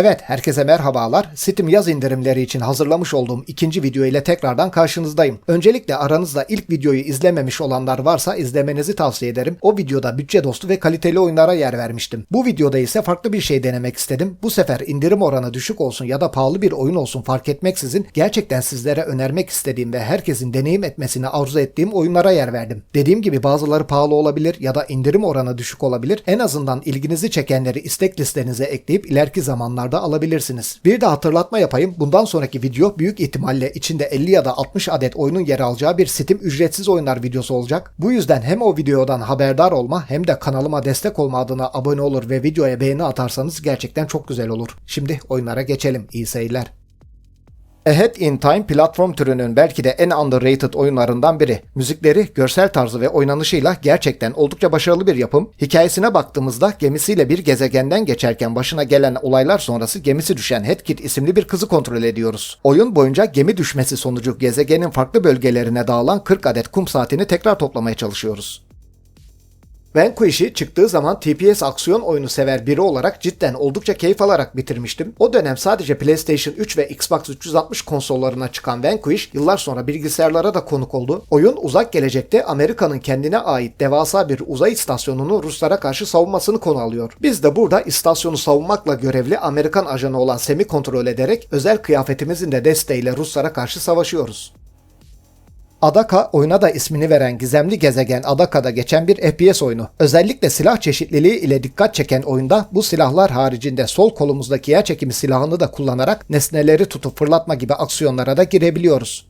Evet, herkese merhabalar. Steam yaz indirimleri için hazırlamış olduğum ikinci video ile tekrardan karşınızdayım. Öncelikle aranızda ilk videoyu izlememiş olanlar varsa izlemenizi tavsiye ederim. O videoda bütçe dostu ve kaliteli oyunlara yer vermiştim. Bu videoda ise farklı bir şey denemek istedim. Bu sefer indirim oranı düşük olsun ya da pahalı bir oyun olsun fark etmeksizin gerçekten sizlere önermek istediğim ve herkesin deneyim etmesini arzu ettiğim oyunlara yer verdim. Dediğim gibi bazıları pahalı olabilir ya da indirim oranı düşük olabilir. En azından ilginizi çekenleri istek listenize ekleyip ileriki zamanlarda alabilirsiniz. Bir de hatırlatma yapayım. Bundan sonraki video büyük ihtimalle içinde 50 ya da 60 adet oyunun yer alacağı bir Steam ücretsiz oyunlar videosu olacak. Bu yüzden hem o videodan haberdar olma hem de kanalıma destek olma adına abone olur ve videoya beğeni atarsanız gerçekten çok güzel olur. Şimdi oyunlara geçelim. İyi seyirler. Ahead in Time platform türünün belki de en underrated oyunlarından biri. Müzikleri, görsel tarzı ve oynanışıyla gerçekten oldukça başarılı bir yapım. Hikayesine baktığımızda gemisiyle bir gezegenden geçerken başına gelen olaylar sonrası gemisi düşen Headkit isimli bir kızı kontrol ediyoruz. Oyun boyunca gemi düşmesi sonucu gezegenin farklı bölgelerine dağılan 40 adet kum saatini tekrar toplamaya çalışıyoruz. Vanquish'i çıktığı zaman TPS aksiyon oyunu sever biri olarak cidden oldukça keyif alarak bitirmiştim. O dönem sadece PlayStation 3 ve Xbox 360 konsollarına çıkan Vanquish yıllar sonra bilgisayarlara da konuk oldu. Oyun uzak gelecekte Amerika'nın kendine ait devasa bir uzay istasyonunu Ruslara karşı savunmasını konu alıyor. Biz de burada istasyonu savunmakla görevli Amerikan ajanı olan Sem'i kontrol ederek özel kıyafetimizin de desteğiyle Ruslara karşı savaşıyoruz. Adaka oyuna da ismini veren gizemli gezegen Adaka'da geçen bir FPS oyunu. Özellikle silah çeşitliliği ile dikkat çeken oyunda bu silahlar haricinde sol kolumuzdaki yer çekimi silahını da kullanarak nesneleri tutup fırlatma gibi aksiyonlara da girebiliyoruz.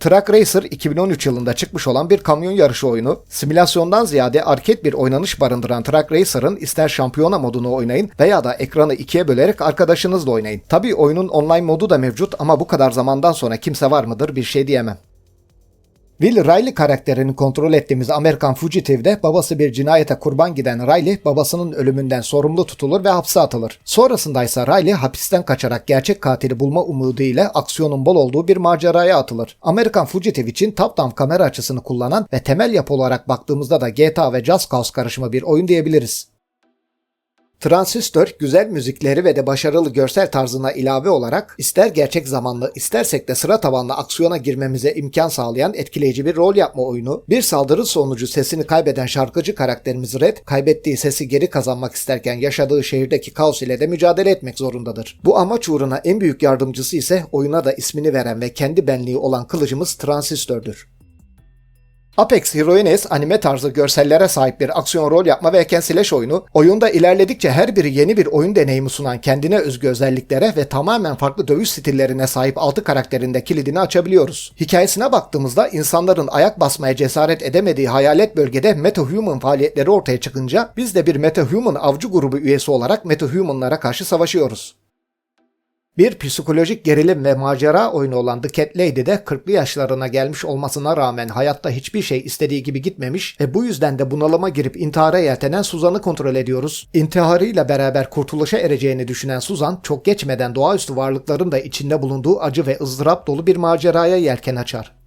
Truck Racer 2013 yılında çıkmış olan bir kamyon yarışı oyunu. Simülasyondan ziyade arcade bir oynanış barındıran Truck Racer'ın ister şampiyona modunu oynayın veya da ekranı ikiye bölerek arkadaşınızla oynayın. Tabi oyunun online modu da mevcut ama bu kadar zamandan sonra kimse var mıdır bir şey diyemem. Will Riley karakterini kontrol ettiğimiz Amerikan Fugitive'de babası bir cinayete kurban giden Riley babasının ölümünden sorumlu tutulur ve hapse atılır. Sonrasında ise Riley hapisten kaçarak gerçek katili bulma umudu ile aksiyonun bol olduğu bir maceraya atılır. Amerikan Fugitive için top-down kamera açısını kullanan ve temel yapı olarak baktığımızda da GTA ve Just Cause karışımı bir oyun diyebiliriz. Transistör güzel müzikleri ve de başarılı görsel tarzına ilave olarak ister gerçek zamanlı istersek de sıra tabanlı aksiyona girmemize imkan sağlayan etkileyici bir rol yapma oyunu. Bir saldırı sonucu sesini kaybeden şarkıcı karakterimiz Red, kaybettiği sesi geri kazanmak isterken yaşadığı şehirdeki kaos ile de mücadele etmek zorundadır. Bu amaç uğruna en büyük yardımcısı ise oyuna da ismini veren ve kendi benliği olan kılıcımız Transistördür. Apex Heroines anime tarzı görsellere sahip bir aksiyon rol yapma ve hack slash oyunu, oyunda ilerledikçe her biri yeni bir oyun deneyimi sunan kendine özgü özelliklere ve tamamen farklı dövüş stillerine sahip 6 karakterinde kilidini açabiliyoruz. Hikayesine baktığımızda insanların ayak basmaya cesaret edemediği hayalet bölgede metahuman faaliyetleri ortaya çıkınca biz de bir metahuman avcı grubu üyesi olarak metahumanlara karşı savaşıyoruz. Bir psikolojik gerilim ve macera oyunu olan The Cat Lady de 40'lı yaşlarına gelmiş olmasına rağmen hayatta hiçbir şey istediği gibi gitmemiş ve bu yüzden de bunalıma girip intihara yeltenen Suzan'ı kontrol ediyoruz. İntiharıyla beraber kurtuluşa ereceğini düşünen Suzan çok geçmeden doğaüstü varlıkların da içinde bulunduğu acı ve ızdırap dolu bir maceraya yelken açar.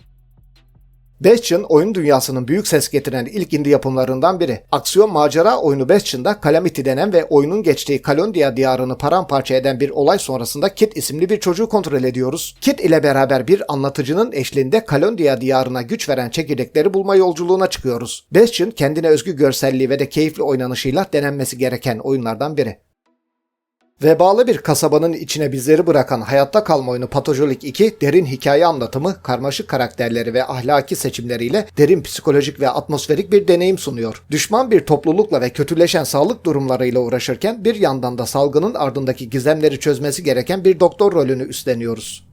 Bastion oyun dünyasının büyük ses getiren ilk indie yapımlarından biri. Aksiyon macera oyunu Bastion'da Calamity denen ve oyunun geçtiği Kalondia diyarını paramparça eden bir olay sonrasında Kit isimli bir çocuğu kontrol ediyoruz. Kit ile beraber bir anlatıcının eşliğinde Kalondia diyarına güç veren çekirdekleri bulma yolculuğuna çıkıyoruz. Bastion kendine özgü görselliği ve de keyifli oynanışıyla denenmesi gereken oyunlardan biri. Vebalı bir kasabanın içine bizleri bırakan hayatta kalma oyunu Patojolik 2, derin hikaye anlatımı, karmaşık karakterleri ve ahlaki seçimleriyle derin psikolojik ve atmosferik bir deneyim sunuyor. Düşman bir toplulukla ve kötüleşen sağlık durumlarıyla uğraşırken bir yandan da salgının ardındaki gizemleri çözmesi gereken bir doktor rolünü üstleniyoruz.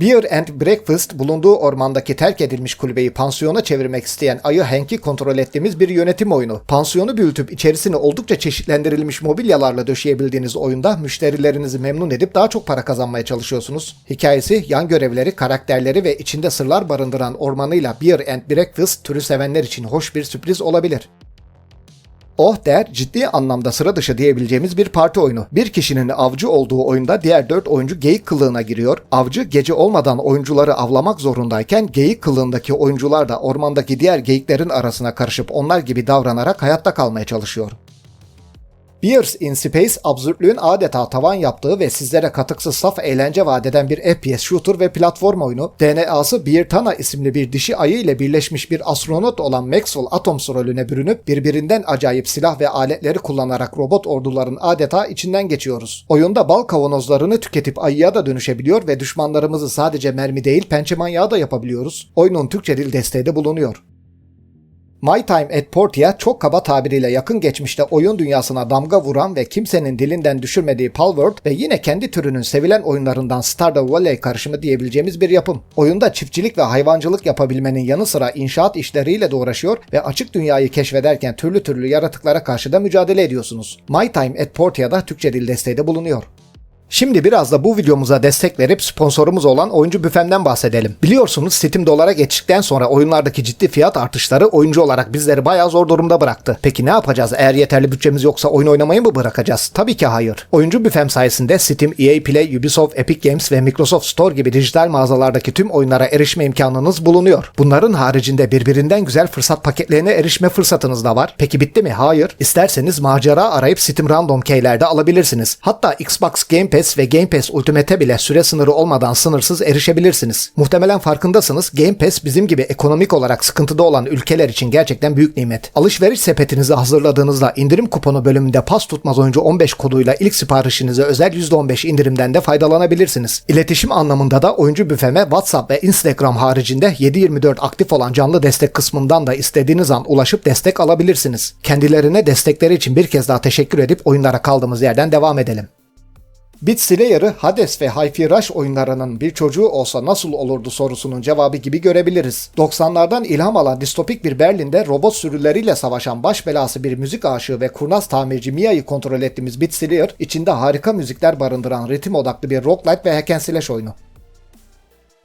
Beer and Breakfast bulunduğu ormandaki terk edilmiş kulübeyi pansiyona çevirmek isteyen Ayı Hank'i kontrol ettiğimiz bir yönetim oyunu. Pansiyonu büyütüp içerisini oldukça çeşitlendirilmiş mobilyalarla döşeyebildiğiniz oyunda müşterilerinizi memnun edip daha çok para kazanmaya çalışıyorsunuz. Hikayesi, yan görevleri, karakterleri ve içinde sırlar barındıran ormanıyla Beer and Breakfast türü sevenler için hoş bir sürpriz olabilir. Oh der ciddi anlamda sıra dışı diyebileceğimiz bir parti oyunu. Bir kişinin avcı olduğu oyunda diğer dört oyuncu geyik kılığına giriyor. Avcı gece olmadan oyuncuları avlamak zorundayken geyik kılığındaki oyuncular da ormandaki diğer geyiklerin arasına karışıp onlar gibi davranarak hayatta kalmaya çalışıyor. Beers in Space absürtlüğün adeta tavan yaptığı ve sizlere katıksız saf eğlence vadeden bir FPS shooter ve platform oyunu, DNA'sı Beertana isimli bir dişi ayı ile birleşmiş bir astronot olan Maxwell Atoms rolüne bürünüp birbirinden acayip silah ve aletleri kullanarak robot orduların adeta içinden geçiyoruz. Oyunda bal kavanozlarını tüketip ayıya da dönüşebiliyor ve düşmanlarımızı sadece mermi değil pençe manyağı da yapabiliyoruz. Oyunun Türkçe dil desteği de bulunuyor. My Time at Portia çok kaba tabiriyle yakın geçmişte oyun dünyasına damga vuran ve kimsenin dilinden düşürmediği Palworld ve yine kendi türünün sevilen oyunlarından Stardew Valley karışımı diyebileceğimiz bir yapım. Oyunda çiftçilik ve hayvancılık yapabilmenin yanı sıra inşaat işleriyle de uğraşıyor ve açık dünyayı keşfederken türlü türlü yaratıklara karşı da mücadele ediyorsunuz. My Time at Portia'da Türkçe dil desteği de bulunuyor. Şimdi biraz da bu videomuza destek verip sponsorumuz olan Oyuncu Büfem'den bahsedelim. Biliyorsunuz Steam dolara geçtikten sonra oyunlardaki ciddi fiyat artışları oyuncu olarak bizleri bayağı zor durumda bıraktı. Peki ne yapacağız? Eğer yeterli bütçemiz yoksa oyun oynamayı mı bırakacağız? Tabii ki hayır. Oyuncu Büfem sayesinde Steam, EA Play, Ubisoft, Epic Games ve Microsoft Store gibi dijital mağazalardaki tüm oyunlara erişme imkanınız bulunuyor. Bunların haricinde birbirinden güzel fırsat paketlerine erişme fırsatınız da var. Peki bitti mi? Hayır. İsterseniz macera arayıp Steam Random Key'lerde alabilirsiniz. Hatta Xbox Game Pass Pass ve Game Pass Ultimate'e bile süre sınırı olmadan sınırsız erişebilirsiniz. Muhtemelen farkındasınız Game Pass bizim gibi ekonomik olarak sıkıntıda olan ülkeler için gerçekten büyük nimet. Alışveriş sepetinizi hazırladığınızda indirim kuponu bölümünde pas tutmaz oyuncu 15 koduyla ilk siparişinize özel %15 indirimden de faydalanabilirsiniz. İletişim anlamında da oyuncu büfeme WhatsApp ve Instagram haricinde 7/24 aktif olan canlı destek kısmından da istediğiniz an ulaşıp destek alabilirsiniz. Kendilerine destekleri için bir kez daha teşekkür edip oyunlara kaldığımız yerden devam edelim. Beat Slayer'ı Hades ve Rush oyunlarının bir çocuğu olsa nasıl olurdu sorusunun cevabı gibi görebiliriz. 90'lardan ilham alan distopik bir Berlin'de robot sürüleriyle savaşan baş belası bir müzik aşığı ve kurnaz tamirci Mia'yı kontrol ettiğimiz Beat Slayer, içinde harika müzikler barındıran ritim odaklı bir roguelite ve hack and slash oyunu.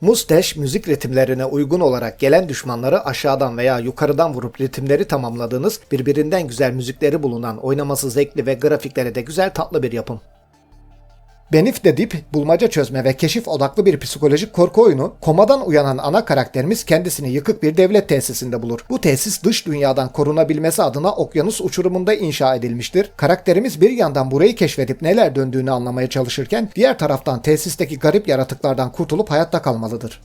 Mustache müzik ritimlerine uygun olarak gelen düşmanları aşağıdan veya yukarıdan vurup ritimleri tamamladığınız birbirinden güzel müzikleri bulunan oynaması zevkli ve grafikleri de güzel tatlı bir yapım. Benif de Dip, bulmaca çözme ve keşif odaklı bir psikolojik korku oyunu, komadan uyanan ana karakterimiz kendisini yıkık bir devlet tesisinde bulur. Bu tesis dış dünyadan korunabilmesi adına okyanus uçurumunda inşa edilmiştir. Karakterimiz bir yandan burayı keşfedip neler döndüğünü anlamaya çalışırken, diğer taraftan tesisteki garip yaratıklardan kurtulup hayatta kalmalıdır.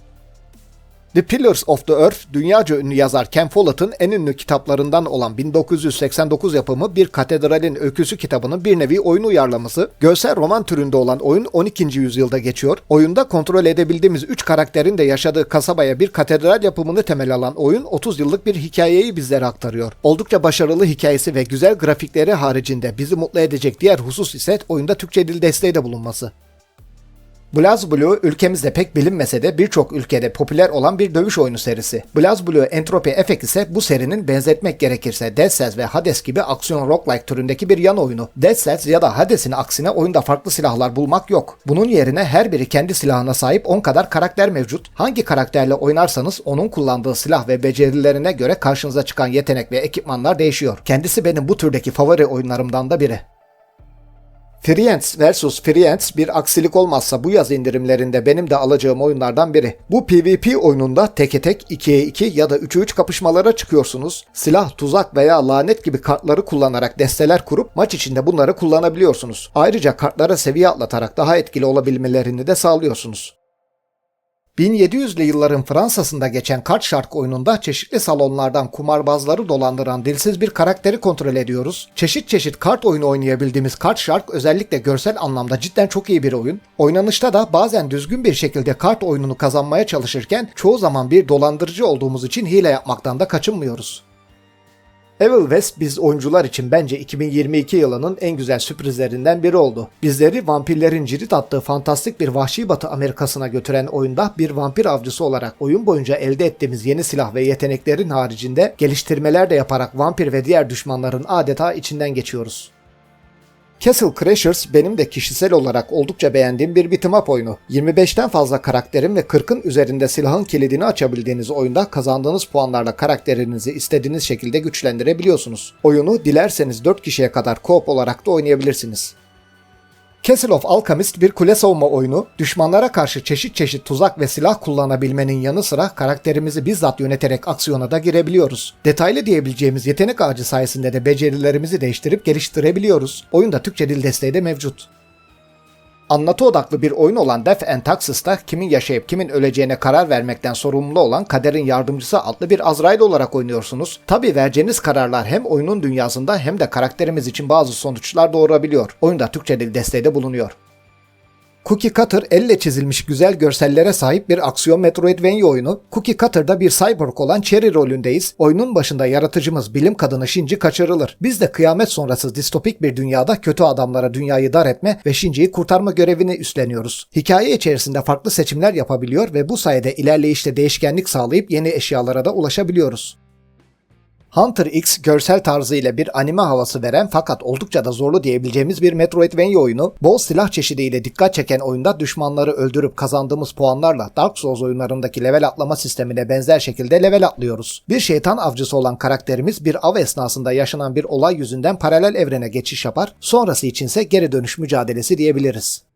The Pillars of the Earth, dünyaca ünlü yazar Ken Follett'ın en ünlü kitaplarından olan 1989 yapımı bir katedralin öyküsü kitabının bir nevi oyun uyarlaması. Görsel roman türünde olan oyun 12. yüzyılda geçiyor. Oyunda kontrol edebildiğimiz 3 karakterin de yaşadığı kasabaya bir katedral yapımını temel alan oyun 30 yıllık bir hikayeyi bizlere aktarıyor. Oldukça başarılı hikayesi ve güzel grafikleri haricinde bizi mutlu edecek diğer husus ise oyunda Türkçe dil desteği de bulunması. BlazBlue ülkemizde pek bilinmese de birçok ülkede popüler olan bir dövüş oyunu serisi. BlazBlue Entropy Effect ise bu serinin benzetmek gerekirse Dead Cells ve Hades gibi aksiyon roguelike türündeki bir yan oyunu. Dead Cells ya da Hades'in aksine oyunda farklı silahlar bulmak yok. Bunun yerine her biri kendi silahına sahip 10 kadar karakter mevcut. Hangi karakterle oynarsanız onun kullandığı silah ve becerilerine göre karşınıza çıkan yetenek ve ekipmanlar değişiyor. Kendisi benim bu türdeki favori oyunlarımdan da biri. Friends vs Friends bir aksilik olmazsa bu yaz indirimlerinde benim de alacağım oyunlardan biri. Bu PvP oyununda teke tek 2'ye 2 ya da 3'e 3 kapışmalara çıkıyorsunuz. Silah, tuzak veya lanet gibi kartları kullanarak desteler kurup maç içinde bunları kullanabiliyorsunuz. Ayrıca kartlara seviye atlatarak daha etkili olabilmelerini de sağlıyorsunuz. 1700'lü yılların Fransa'sında geçen kart şark oyununda çeşitli salonlardan kumarbazları dolandıran dilsiz bir karakteri kontrol ediyoruz. Çeşit çeşit kart oyunu oynayabildiğimiz kart şark özellikle görsel anlamda cidden çok iyi bir oyun. Oynanışta da bazen düzgün bir şekilde kart oyununu kazanmaya çalışırken çoğu zaman bir dolandırıcı olduğumuz için hile yapmaktan da kaçınmıyoruz. Evil West biz oyuncular için bence 2022 yılının en güzel sürprizlerinden biri oldu. Bizleri vampirlerin cirit attığı fantastik bir vahşi batı Amerikasına götüren oyunda bir vampir avcısı olarak oyun boyunca elde ettiğimiz yeni silah ve yeteneklerin haricinde geliştirmeler de yaparak vampir ve diğer düşmanların adeta içinden geçiyoruz. Castle Crashers benim de kişisel olarak oldukça beğendiğim bir beat'em up oyunu. 25'ten fazla karakterin ve 40'ın üzerinde silahın kilidini açabildiğiniz oyunda kazandığınız puanlarla karakterinizi istediğiniz şekilde güçlendirebiliyorsunuz. Oyunu dilerseniz 4 kişiye kadar co-op olarak da oynayabilirsiniz. Castle of Alchemist bir kule savunma oyunu, düşmanlara karşı çeşit çeşit tuzak ve silah kullanabilmenin yanı sıra karakterimizi bizzat yöneterek aksiyona da girebiliyoruz. Detaylı diyebileceğimiz yetenek ağacı sayesinde de becerilerimizi değiştirip geliştirebiliyoruz. Oyunda Türkçe dil desteği de mevcut. Anlatı odaklı bir oyun olan Death and Taxes'ta kimin yaşayıp kimin öleceğine karar vermekten sorumlu olan kaderin yardımcısı adlı bir Azrail olarak oynuyorsunuz. Tabi vereceğiniz kararlar hem oyunun dünyasında hem de karakterimiz için bazı sonuçlar doğurabiliyor. Oyunda Türkçe dil desteği de bulunuyor. Cookie Cutter elle çizilmiş güzel görsellere sahip bir aksiyon Metroidvania oyunu. Cookie Cutter'da bir cyborg olan Cherry rolündeyiz. Oyunun başında yaratıcımız bilim kadını Shinji kaçırılır. Biz de kıyamet sonrası distopik bir dünyada kötü adamlara dünyayı dar etme ve Shinji'yi kurtarma görevini üstleniyoruz. Hikaye içerisinde farklı seçimler yapabiliyor ve bu sayede ilerleyişte değişkenlik sağlayıp yeni eşyalara da ulaşabiliyoruz. Hunter X görsel tarzı ile bir anime havası veren fakat oldukça da zorlu diyebileceğimiz bir Metroidvania oyunu, bol silah çeşidiyle dikkat çeken oyunda düşmanları öldürüp kazandığımız puanlarla Dark Souls oyunlarındaki level atlama sistemine benzer şekilde level atlıyoruz. Bir şeytan avcısı olan karakterimiz bir av esnasında yaşanan bir olay yüzünden paralel evrene geçiş yapar, sonrası içinse geri dönüş mücadelesi diyebiliriz.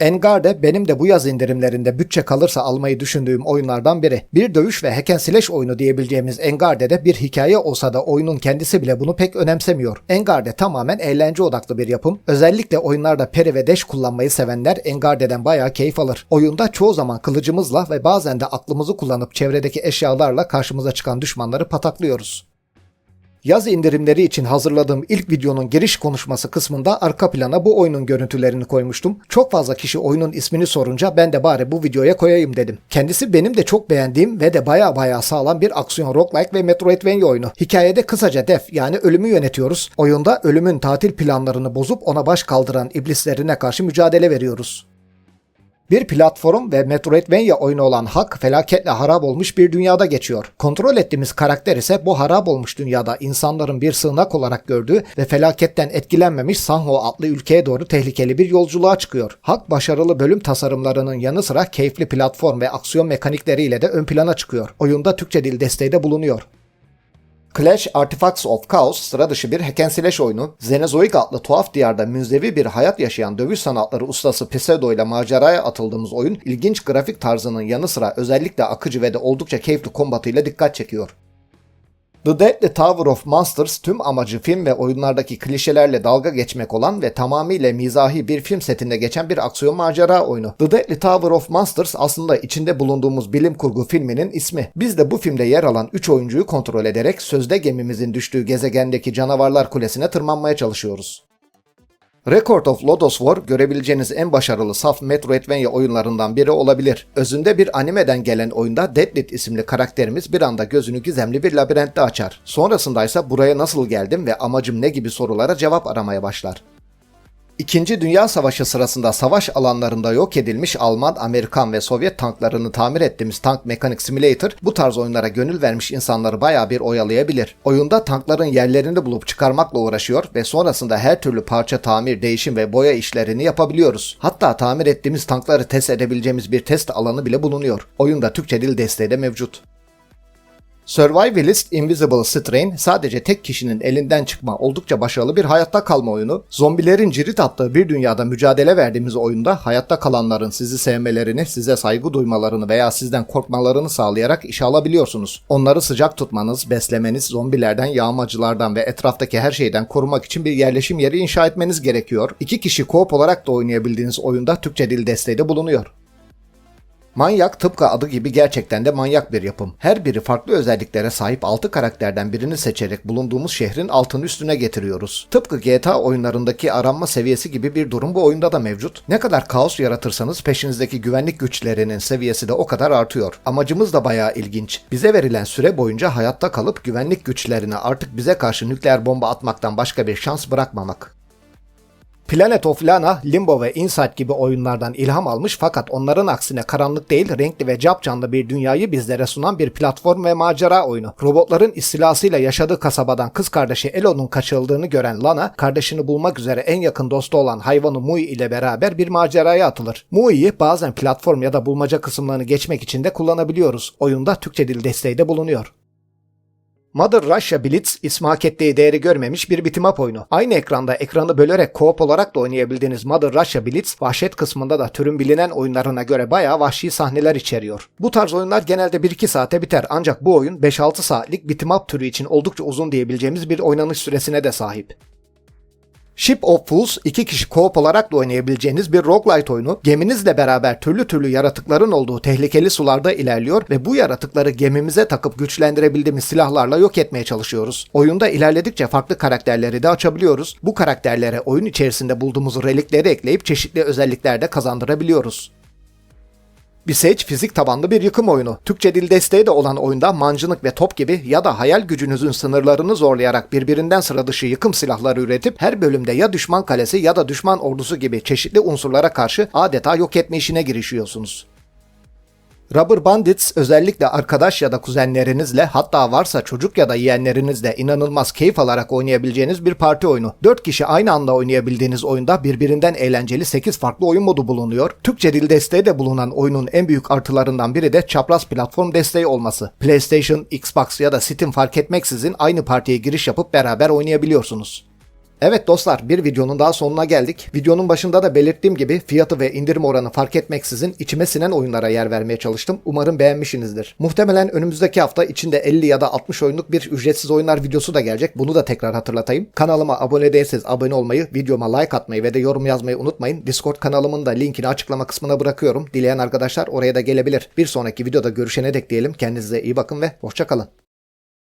Engarde benim de bu yaz indirimlerinde bütçe kalırsa almayı düşündüğüm oyunlardan biri. Bir dövüş ve hack and oyunu diyebileceğimiz Engarde'de bir hikaye olsa da oyunun kendisi bile bunu pek önemsemiyor. Engarde tamamen eğlence odaklı bir yapım. Özellikle oyunlarda peri ve dash kullanmayı sevenler Engarde'den bayağı keyif alır. Oyunda çoğu zaman kılıcımızla ve bazen de aklımızı kullanıp çevredeki eşyalarla karşımıza çıkan düşmanları pataklıyoruz. Yaz indirimleri için hazırladığım ilk videonun giriş konuşması kısmında arka plana bu oyunun görüntülerini koymuştum. Çok fazla kişi oyunun ismini sorunca ben de bari bu videoya koyayım dedim. Kendisi benim de çok beğendiğim ve de baya baya sağlam bir aksiyon roguelike ve Metroidvania oyunu. Hikayede kısaca def yani ölümü yönetiyoruz. Oyunda ölümün tatil planlarını bozup ona baş kaldıran iblislerine karşı mücadele veriyoruz. Bir platform ve Metroidvania oyunu olan Hak felaketle harap olmuş bir dünyada geçiyor. Kontrol ettiğimiz karakter ise bu harap olmuş dünyada insanların bir sığınak olarak gördüğü ve felaketten etkilenmemiş Sanho adlı ülkeye doğru tehlikeli bir yolculuğa çıkıyor. Hak başarılı bölüm tasarımlarının yanı sıra keyifli platform ve aksiyon mekanikleriyle de ön plana çıkıyor. Oyunda Türkçe dil desteği de bulunuyor. Clash Artifacts of Chaos sıra dışı bir hack and slash oyunu, Zenezoik adlı tuhaf diyarda münzevi bir hayat yaşayan dövüş sanatları ustası Pseudo ile maceraya atıldığımız oyun, ilginç grafik tarzının yanı sıra özellikle akıcı ve de oldukça keyifli kombatıyla dikkat çekiyor. The Deadly Tower of Monsters tüm amacı film ve oyunlardaki klişelerle dalga geçmek olan ve tamamıyla mizahi bir film setinde geçen bir aksiyon macera oyunu. The Deadly Tower of Monsters aslında içinde bulunduğumuz bilim kurgu filminin ismi. Biz de bu filmde yer alan 3 oyuncuyu kontrol ederek sözde gemimizin düştüğü gezegendeki canavarlar kulesine tırmanmaya çalışıyoruz. Record of Lodos War görebileceğiniz en başarılı saf Metroidvania oyunlarından biri olabilir. Özünde bir animeden gelen oyunda Deadlit isimli karakterimiz bir anda gözünü gizemli bir labirentte açar. Sonrasında ise buraya nasıl geldim ve amacım ne gibi sorulara cevap aramaya başlar. İkinci Dünya Savaşı sırasında savaş alanlarında yok edilmiş Alman, Amerikan ve Sovyet tanklarını tamir ettiğimiz Tank Mechanic Simulator bu tarz oyunlara gönül vermiş insanları baya bir oyalayabilir. Oyunda tankların yerlerini bulup çıkarmakla uğraşıyor ve sonrasında her türlü parça tamir, değişim ve boya işlerini yapabiliyoruz. Hatta tamir ettiğimiz tankları test edebileceğimiz bir test alanı bile bulunuyor. Oyunda Türkçe dil desteği de mevcut. Survivalist Invisible Strain sadece tek kişinin elinden çıkma oldukça başarılı bir hayatta kalma oyunu. Zombilerin cirit attığı bir dünyada mücadele verdiğimiz oyunda hayatta kalanların sizi sevmelerini, size saygı duymalarını veya sizden korkmalarını sağlayarak işe alabiliyorsunuz. Onları sıcak tutmanız, beslemeniz, zombilerden, yağmacılardan ve etraftaki her şeyden korumak için bir yerleşim yeri inşa etmeniz gerekiyor. İki kişi co-op olarak da oynayabildiğiniz oyunda Türkçe dil desteği de bulunuyor. Manyak tıpkı adı gibi gerçekten de manyak bir yapım. Her biri farklı özelliklere sahip 6 karakterden birini seçerek bulunduğumuz şehrin altını üstüne getiriyoruz. Tıpkı GTA oyunlarındaki aranma seviyesi gibi bir durum bu oyunda da mevcut. Ne kadar kaos yaratırsanız peşinizdeki güvenlik güçlerinin seviyesi de o kadar artıyor. Amacımız da bayağı ilginç. Bize verilen süre boyunca hayatta kalıp güvenlik güçlerine artık bize karşı nükleer bomba atmaktan başka bir şans bırakmamak. Planet of Lana, Limbo ve Inside gibi oyunlardan ilham almış fakat onların aksine karanlık değil renkli ve capcanlı bir dünyayı bizlere sunan bir platform ve macera oyunu. Robotların istilasıyla yaşadığı kasabadan kız kardeşi Elo'nun kaçırıldığını gören Lana, kardeşini bulmak üzere en yakın dostu olan hayvanı Mui ile beraber bir maceraya atılır. Mui'yi bazen platform ya da bulmaca kısımlarını geçmek için de kullanabiliyoruz. Oyunda Türkçe dil desteği de bulunuyor. Mother Russia Blitz ismi hak ettiği değeri görmemiş bir bitmap oyunu. Aynı ekranda ekranı bölerek co-op olarak da oynayabildiğiniz Mother Russia Blitz, vahşet kısmında da türün bilinen oyunlarına göre bayağı vahşi sahneler içeriyor. Bu tarz oyunlar genelde 1-2 saate biter ancak bu oyun 5-6 saatlik bitmap türü için oldukça uzun diyebileceğimiz bir oynanış süresine de sahip. Ship of Fools iki kişi co-op olarak da oynayabileceğiniz bir roguelite oyunu. Geminizle beraber türlü türlü yaratıkların olduğu tehlikeli sularda ilerliyor ve bu yaratıkları gemimize takıp güçlendirebildiğimiz silahlarla yok etmeye çalışıyoruz. Oyunda ilerledikçe farklı karakterleri de açabiliyoruz. Bu karakterlere oyun içerisinde bulduğumuz relikleri ekleyip çeşitli özellikler de kazandırabiliyoruz. Visage fizik tabanlı bir yıkım oyunu. Türkçe dil desteği de olan oyunda mancınık ve top gibi ya da hayal gücünüzün sınırlarını zorlayarak birbirinden sıra dışı yıkım silahları üretip her bölümde ya düşman kalesi ya da düşman ordusu gibi çeşitli unsurlara karşı adeta yok etme işine girişiyorsunuz. Rubber Bandits özellikle arkadaş ya da kuzenlerinizle hatta varsa çocuk ya da yeğenlerinizle inanılmaz keyif alarak oynayabileceğiniz bir parti oyunu. 4 kişi aynı anda oynayabildiğiniz oyunda birbirinden eğlenceli 8 farklı oyun modu bulunuyor. Türkçe dil desteği de bulunan oyunun en büyük artılarından biri de çapraz platform desteği olması. PlayStation, Xbox ya da Steam fark etmeksizin aynı partiye giriş yapıp beraber oynayabiliyorsunuz. Evet dostlar bir videonun daha sonuna geldik. Videonun başında da belirttiğim gibi fiyatı ve indirim oranı fark etmeksizin içime sinen oyunlara yer vermeye çalıştım. Umarım beğenmişsinizdir. Muhtemelen önümüzdeki hafta içinde 50 ya da 60 oyunluk bir ücretsiz oyunlar videosu da gelecek. Bunu da tekrar hatırlatayım. Kanalıma abone değilseniz abone olmayı, videoma like atmayı ve de yorum yazmayı unutmayın. Discord kanalımın da linkini açıklama kısmına bırakıyorum. Dileyen arkadaşlar oraya da gelebilir. Bir sonraki videoda görüşene dek diyelim. Kendinize iyi bakın ve hoşçakalın.